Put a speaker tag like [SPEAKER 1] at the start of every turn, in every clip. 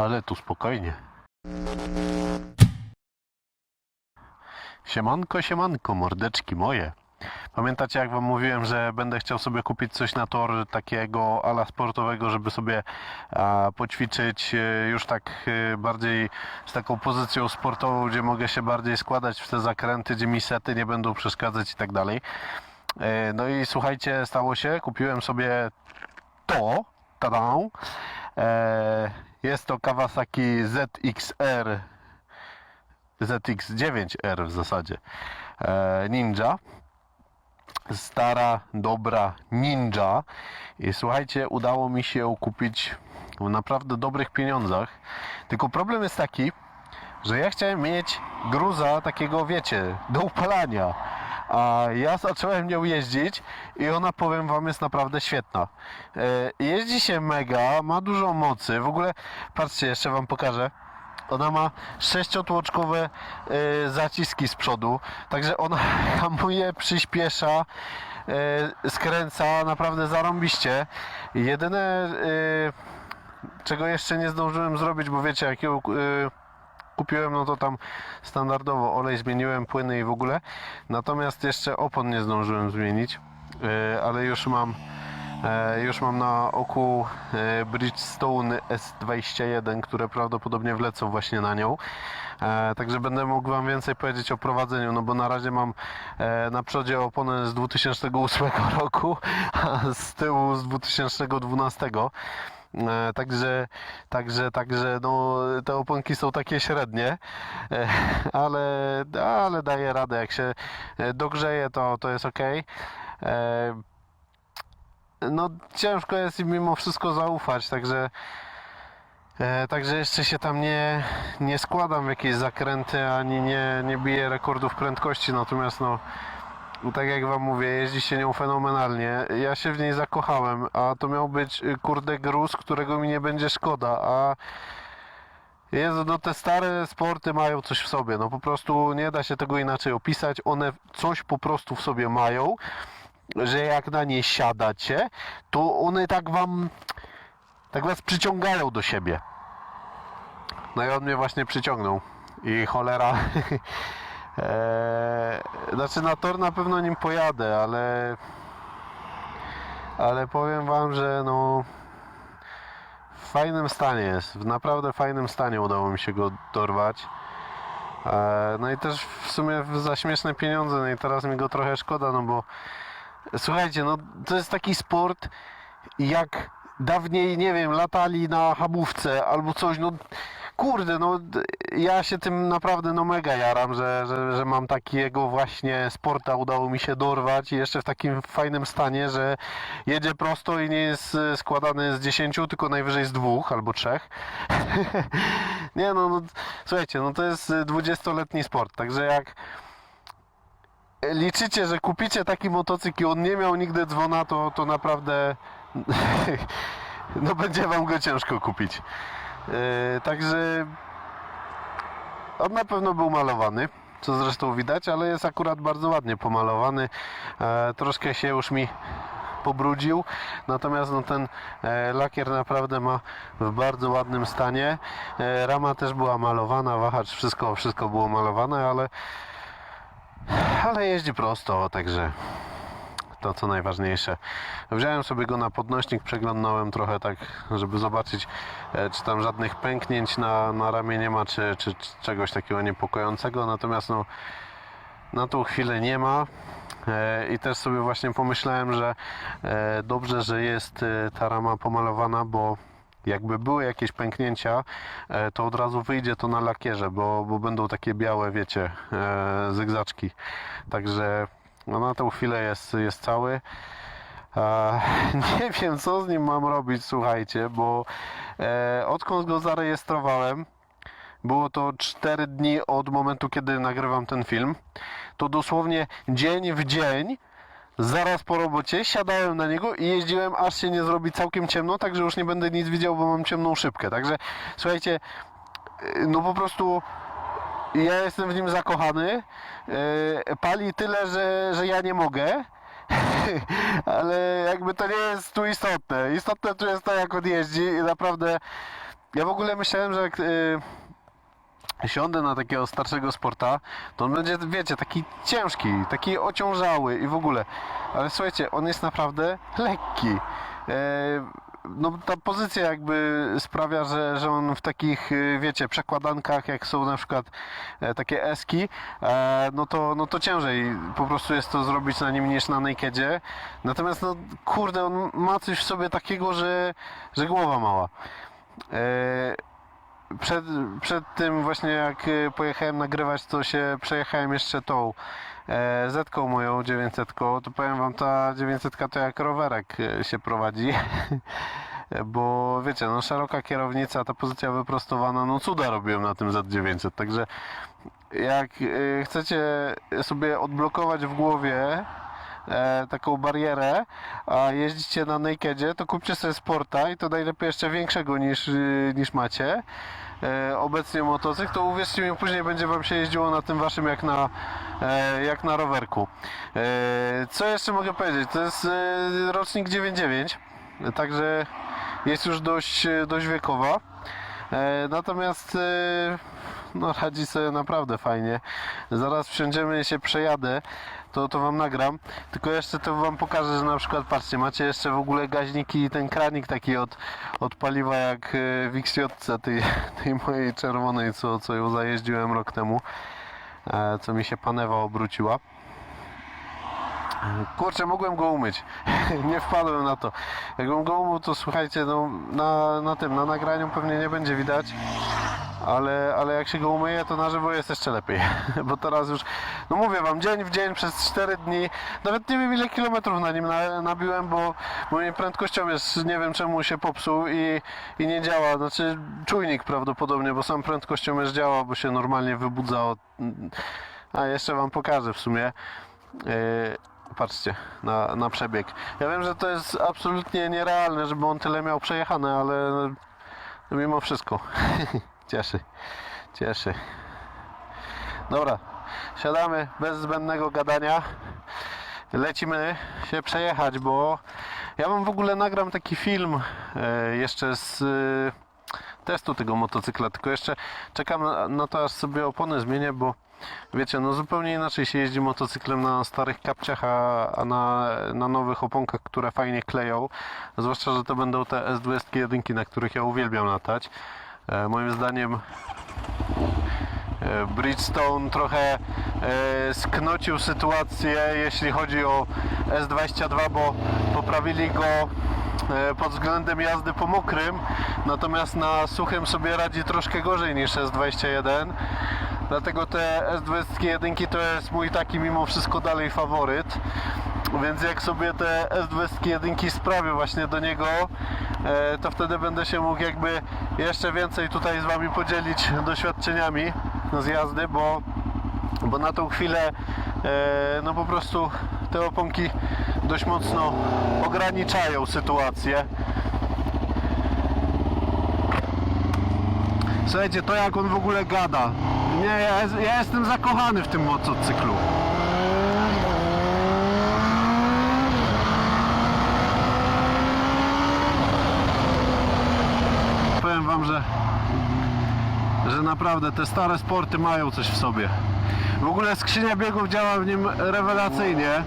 [SPEAKER 1] Ale tu spokojnie. Siemanko, siemanko, mordeczki moje. Pamiętacie jak wam mówiłem, że będę chciał sobie kupić coś na tor takiego ala sportowego, żeby sobie a, poćwiczyć e, już tak e, bardziej z taką pozycją sportową, gdzie mogę się bardziej składać w te zakręty, gdzie mi sety nie będą przeszkadzać i tak dalej. E, No i słuchajcie, stało się, kupiłem sobie to, tada, e, jest to Kawasaki ZXR ZX9R w zasadzie. E, Ninja. Stara, dobra Ninja. I słuchajcie, udało mi się ją kupić w naprawdę dobrych pieniądzach. Tylko problem jest taki, że ja chciałem mieć gruza takiego, wiecie, do upalania a ja zacząłem nią jeździć i ona, powiem wam, jest naprawdę świetna. E, Jeździ się mega, ma dużo mocy. W ogóle, patrzcie, jeszcze wam pokażę. Ona ma sześciotłoczkowe e, zaciski z przodu, także ona hamuje, przyspiesza, e, skręca naprawdę zarąbiście. Jedyne, czego jeszcze nie zdążyłem zrobić, bo wiecie, jak ją e, kupiłem, no to tam standardowo olej zmieniłem, płyny i w ogóle. Natomiast jeszcze opon nie zdążyłem zmienić, e, ale już mam e, już mam na oku e, Bridgestone S21, które prawdopodobnie wlecą właśnie na nią. Także będę mógł Wam więcej powiedzieć o prowadzeniu, no bo na razie mam na przodzie oponę z 2008 roku, a z tyłu z 2012. E, Także, także, także no, te oponki są takie średnie, e, ale, ale daje radę. Jak się e, dogrzeje, to, to jest ok. No, ciężko jest im mimo wszystko zaufać, także, także jeszcze się tam nie, nie składam w jakieś zakręty ani nie, nie biję rekordów prędkości. Natomiast, no, tak jak Wam mówię, jeździ się nią fenomenalnie. Ja się w niej zakochałem, a to miał być y, kurde gruz, którego mi nie będzie szkoda, a Jezu, no te stare sporty mają coś w sobie, no po prostu nie da się tego inaczej opisać, one coś po prostu w sobie mają, że jak na nie siadacie, to one tak Wam, tak Was przyciągają do siebie. No i on mnie właśnie przyciągnął i cholera... Eee, znaczy na tor na pewno nim pojadę, ale ale powiem wam, że no w fajnym stanie jest, w naprawdę fajnym stanie udało mi się go dorwać. Eee, no i też w sumie za śmieszne pieniądze, no i teraz mi go trochę szkoda, no bo słuchajcie, no to jest taki sport jak dawniej, nie wiem, latali na hamówce albo coś, no kurde, no ja się tym naprawdę no mega jaram, że, że, że mam takiego właśnie sporta udało mi się dorwać i jeszcze w takim fajnym stanie, że jedzie prosto i nie jest e, składany z 10, tylko najwyżej z dwóch albo trzech. nie no, no, słuchajcie, no to jest e, 20-letni sport, także jak liczycie, że kupicie taki motocykl i on nie miał nigdy dzwona, to, to naprawdę no będzie wam go ciężko kupić. Yy, także on na pewno był malowany, co zresztą widać, ale jest akurat bardzo ładnie pomalowany. E, troszkę się już mi pobrudził, natomiast no, ten e, lakier naprawdę ma w bardzo ładnym stanie. E, rama też była malowana, wahacz, wszystko, wszystko było malowane, ale ale jeździ prosto, także to co najważniejsze. Wziąłem sobie go na podnośnik, przeglądnąłem trochę tak, żeby zobaczyć, e, czy tam żadnych pęknięć na, na ramię nie ma, czy, czy, czy czegoś takiego niepokojącego. Natomiast no, na tą chwilę nie ma. E, I też sobie właśnie pomyślałem, że e, dobrze, że jest ta rama pomalowana, bo jakby były jakieś pęknięcia, to od razu wyjdzie to na lakierze, bo, bo będą takie białe, wiecie, zygzaczki. Także no, na tą chwilę jest, jest cały. E, nie wiem, co z nim mam robić, słuchajcie, bo e, odkąd go zarejestrowałem, było to 4 dni od momentu, kiedy nagrywam ten film, to dosłownie dzień w dzień zaraz po robocie siadałem na niego i jeździłem aż się nie zrobi całkiem ciemno, także już nie będę nic widział, bo mam ciemną szybkę. Także słuchajcie, yy, no po prostu ja jestem w nim zakochany. Yy, Pali tyle, że, że ja nie mogę. Ale jakby to nie jest tu istotne. Istotne tu jest to, jak on jeździ i naprawdę ja w ogóle myślałem, że jak y, siądę na takiego starszego sporta, to on będzie, wiecie, taki ciężki, taki ociążały i w ogóle. Ale słuchajcie, on jest naprawdę lekki. E, no ta pozycja jakby sprawia, że, że on w takich, y, wiecie, przekładankach, jak są na przykład e, takie eski, e, no, to, no to ciężej po prostu jest to zrobić na nim niż na nakedzie. Natomiast no kurde, on ma coś w sobie takiego, że, że głowa mała. E, przed, przed tym właśnie jak y, pojechałem nagrywać, to się przejechałem jeszcze tą e, Zetką moją 900, to powiem wam ta 900 to jak rowerek e, się prowadzi. Bo wiecie, no szeroka kierownica, ta pozycja wyprostowana, no cuda robiłem na tym Z900, także jak e, chcecie sobie odblokować w głowie e, taką barierę, a jeździcie na nakedzie, to kupcie sobie sporta i to najlepiej jeszcze większego niż, y, niż macie. E, obecnie motocykl, to uwierzcie mi, później będzie wam się jeździło na tym waszym jak na, e, jak na rowerku. E, co jeszcze mogę powiedzieć? To jest e, rocznik 99, także jest już dość, dość wiekowa. E, natomiast e, no, radzi sobie naprawdę fajnie. Zaraz wsiądziemy i się przejadę, to, to wam nagram. Tylko jeszcze to wam pokażę, że na przykład patrzcie, macie jeszcze w ogóle gaźniki i ten kranik taki od, od paliwa jak e, w XJ tej, tej mojej czerwonej, co, co ją zajeździłem rok temu. E, co mi się panewa obróciła. Kurczę, mogłem go umyć. nie wpadłem na to. Jakbym go umył, to słuchajcie, no, na, na tym, na nagraniu pewnie nie będzie widać. Ale, ale jak się go umyje, to na żywo jest jeszcze lepiej. Bo teraz już, no mówię wam, dzień w dzień przez 4 dni, nawet nie wiem ile kilometrów na nim na, nabiłem, bo moim prędkością jest, nie wiem czemu się popsuł i, i nie działa. Znaczy czujnik prawdopodobnie, bo sam prędkością już działa, bo się normalnie wybudza. A jeszcze wam pokażę w sumie. Yy, patrzcie na, na przebieg. Ja wiem, że to jest absolutnie nierealne, żeby on tyle miał przejechane, ale mimo wszystko cieszy, cieszy. Dobra, siadamy bez zbędnego gadania. Lecimy się przejechać, bo ja wam w ogóle nagram taki film e, jeszcze z e, testu tego motocykla, tylko jeszcze czekam na, to, aż sobie opony zmienię, bo wiecie, no zupełnie inaczej się jeździ motocyklem na starych kapciach, a, a na, na nowych oponkach, które fajnie kleją. Zwłaszcza, że to będą te S21, na których ja uwielbiam latać. E, moim zdaniem e, Bridgestone trochę e, sknocił sytuację, jeśli chodzi o S22, bo poprawili go pod względem jazdy po mokrym, natomiast na suchym sobie radzi troszkę gorzej niż S21. Dlatego te S21 to jest mój taki mimo wszystko dalej faworyt. Więc jak sobie te S21 sprawię właśnie do niego, to wtedy będę się mógł jakby jeszcze więcej tutaj z Wami podzielić doświadczeniami z jazdy, bo, bo na tą chwilę e, no po prostu te oponki dość mocno ograniczają sytuację. Słuchajcie, to jak on w ogóle gada. Nie, ja, ja jestem zakochany w tym motocyklu. Powiem wam, że że naprawdę te stare sporty mają coś w sobie. W ogóle skrzynia biegów działa w nim rewelacyjnie.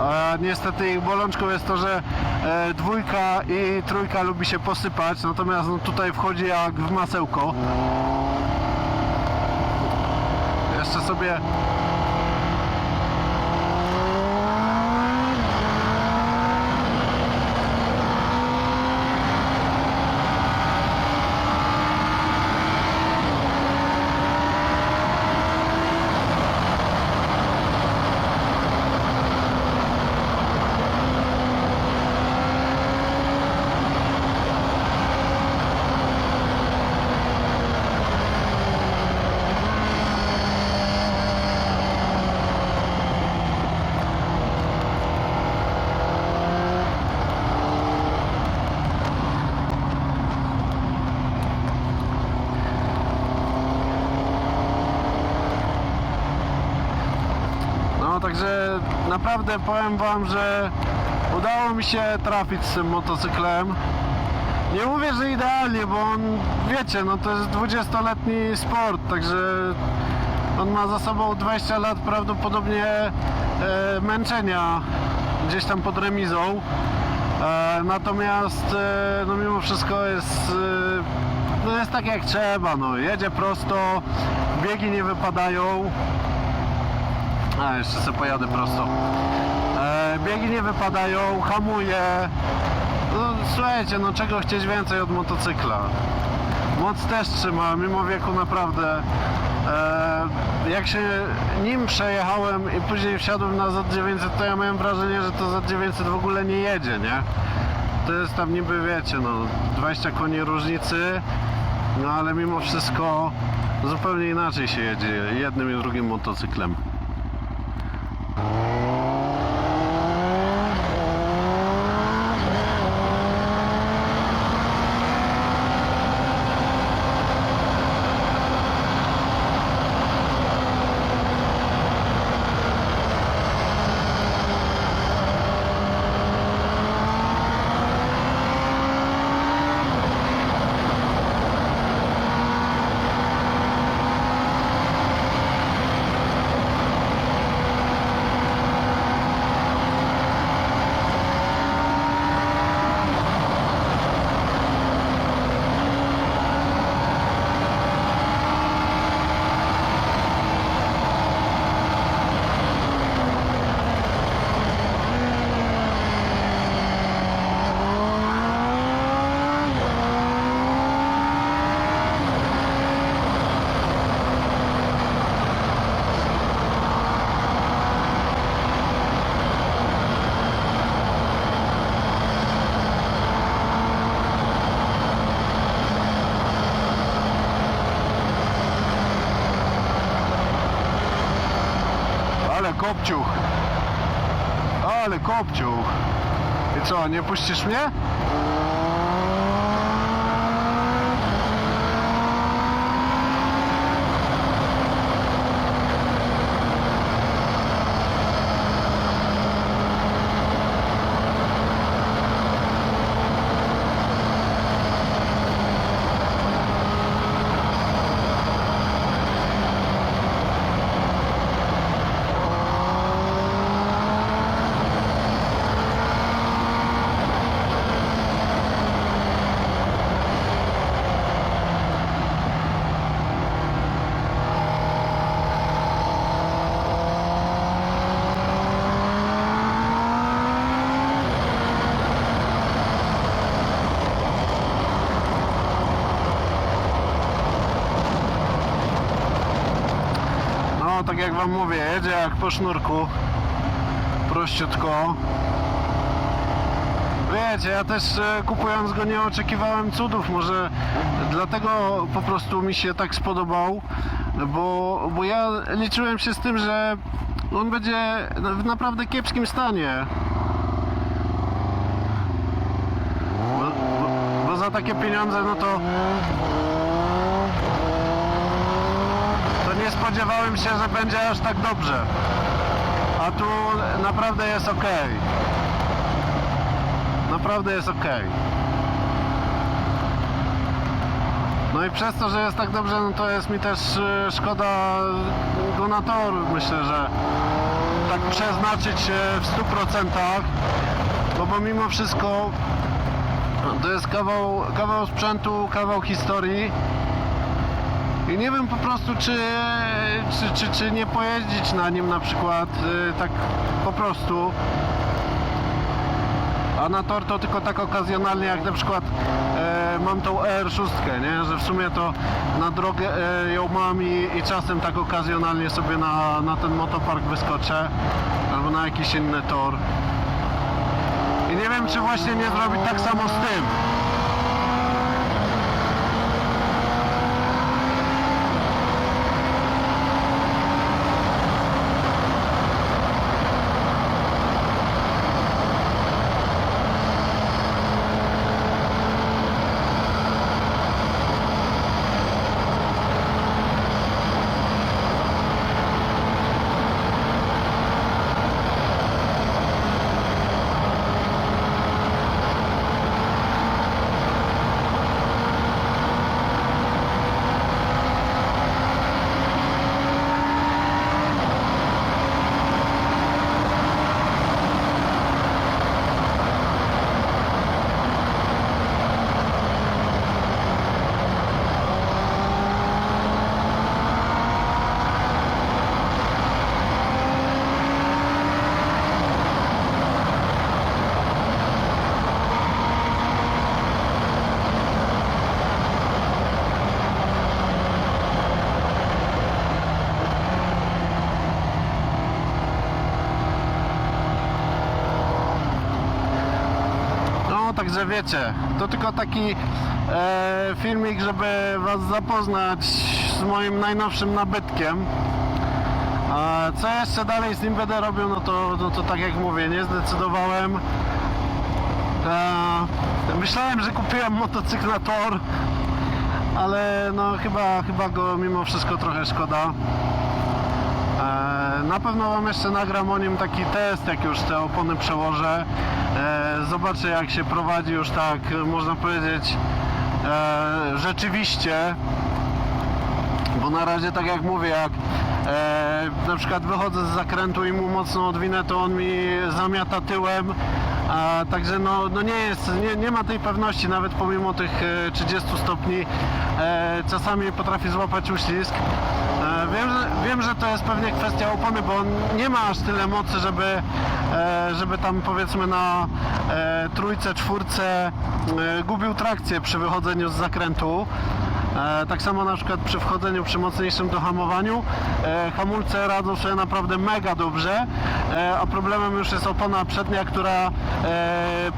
[SPEAKER 1] A niestety ich bolączką jest to, że e, dwójka i trójka lubi się posypać, natomiast no, tutaj wchodzi jak w masełko. Jeszcze sobie No także naprawdę powiem wam, że udało mi się trafić z tym motocyklem. nie mówię, że idealnie, bo on, wiecie, no to jest 20-letni sport, także on ma za sobą 20 lat prawdopodobnie e, męczenia gdzieś tam pod remizą. E, natomiast e, no mimo wszystko jest, e, no jest tak jak trzeba, no jedzie prosto, biegi nie wypadają. A, jeszcze sobie pojadę prosto. E, biegi nie wypadają, hamuje. No, słuchajcie, no czego chcieć więcej od motocykla? Moc też trzyma, mimo wieku naprawdę. E, jak się nim przejechałem i później wsiadłem na Z900, to ja miałem wrażenie, że to Z900 w ogóle nie jedzie, nie? To jest tam niby, wiecie, no 20 koni różnicy, no ale mimo wszystko zupełnie inaczej się jedzie jednym i drugim motocyklem. Ale kopciuch. Ale kopciuch. I co, nie puścisz mnie? No, tak jak wam mówię, jedzie jak po sznurku. Prościutko. Wiecie, ja też e, kupując go nie oczekiwałem cudów, może dlatego po prostu mi się tak spodobał, bo, bo ja liczyłem się z tym, że on będzie w naprawdę kiepskim stanie. Bo, bo, bo za takie pieniądze, no to to nie spodziewałem się, że będzie aż tak dobrze. A tu naprawdę jest ok. Naprawdę jest ok. No i przez to, że jest tak dobrze, no to jest mi też e, szkoda go. Myślę, że tak przeznaczyć e, w 100%, no bo mimo wszystko to jest kawał, kawał sprzętu, kawał historii. I nie wiem po prostu, czy, czy, czy, czy nie pojeździć na nim na przykład y, tak po prostu. A na tor to tylko tak okazjonalnie, jak na przykład e, mam tą R6, nie? że w sumie to na drogę e, ją mam i, i czasem tak okazjonalnie sobie na, na ten motopark wyskoczę albo na jakiś inny tor. I nie wiem, czy właśnie nie zrobić tak samo z tym. Także wiecie, to tylko taki e, filmik, żeby Was zapoznać z moim najnowszym nabytkiem. A co jeszcze dalej z nim będę robił, no to, no to tak jak mówię, nie zdecydowałem. E, myślałem, że kupiłem motocykl na tor, ale no chyba, chyba go mimo wszystko trochę szkoda. E, Na pewno Wam jeszcze nagram o nim taki test, jak już te opony przełożę. E, Zobaczę jak się prowadzi już tak, można powiedzieć, e, rzeczywiście. Bo na razie tak jak mówię, jak e, na przykład wychodzę z zakrętu i mu mocno odwinę, to on mi zamiata tyłem. A, także no, no nie jest, nie, nie ma tej pewności, nawet pomimo tych e, 30 stopni e, czasami potrafi złapać uścisk. Wiem, że, wiem, że to jest pewnie kwestia opony, bo nie ma aż tyle mocy, żeby, e, żeby tam powiedzmy na e, trójce, czwórce e, gubił trakcję przy wychodzeniu z zakrętu. Tak samo na przykład przy wchodzeniu przy mocniejszym dohamowaniu hamulce radzą sobie naprawdę mega dobrze, a problemem już jest opona przednia, która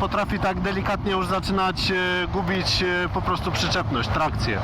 [SPEAKER 1] potrafi tak delikatnie już zaczynać gubić po prostu przyczepność, trakcję.